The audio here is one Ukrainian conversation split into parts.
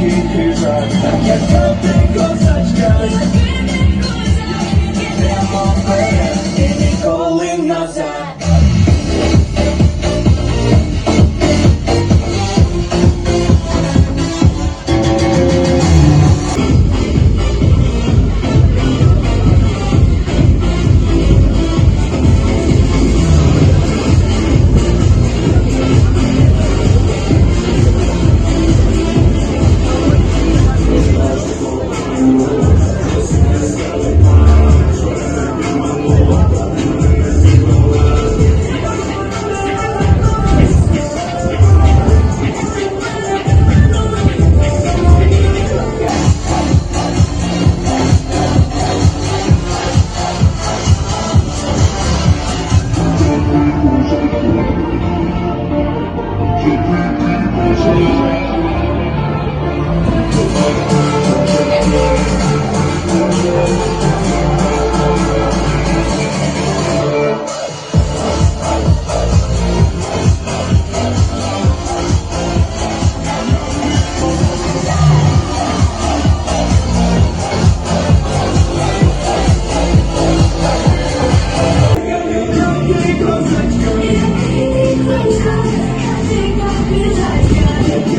wielki krzyżak, tak jak tamten kozaczka. Thank you.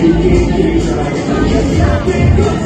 Thank you.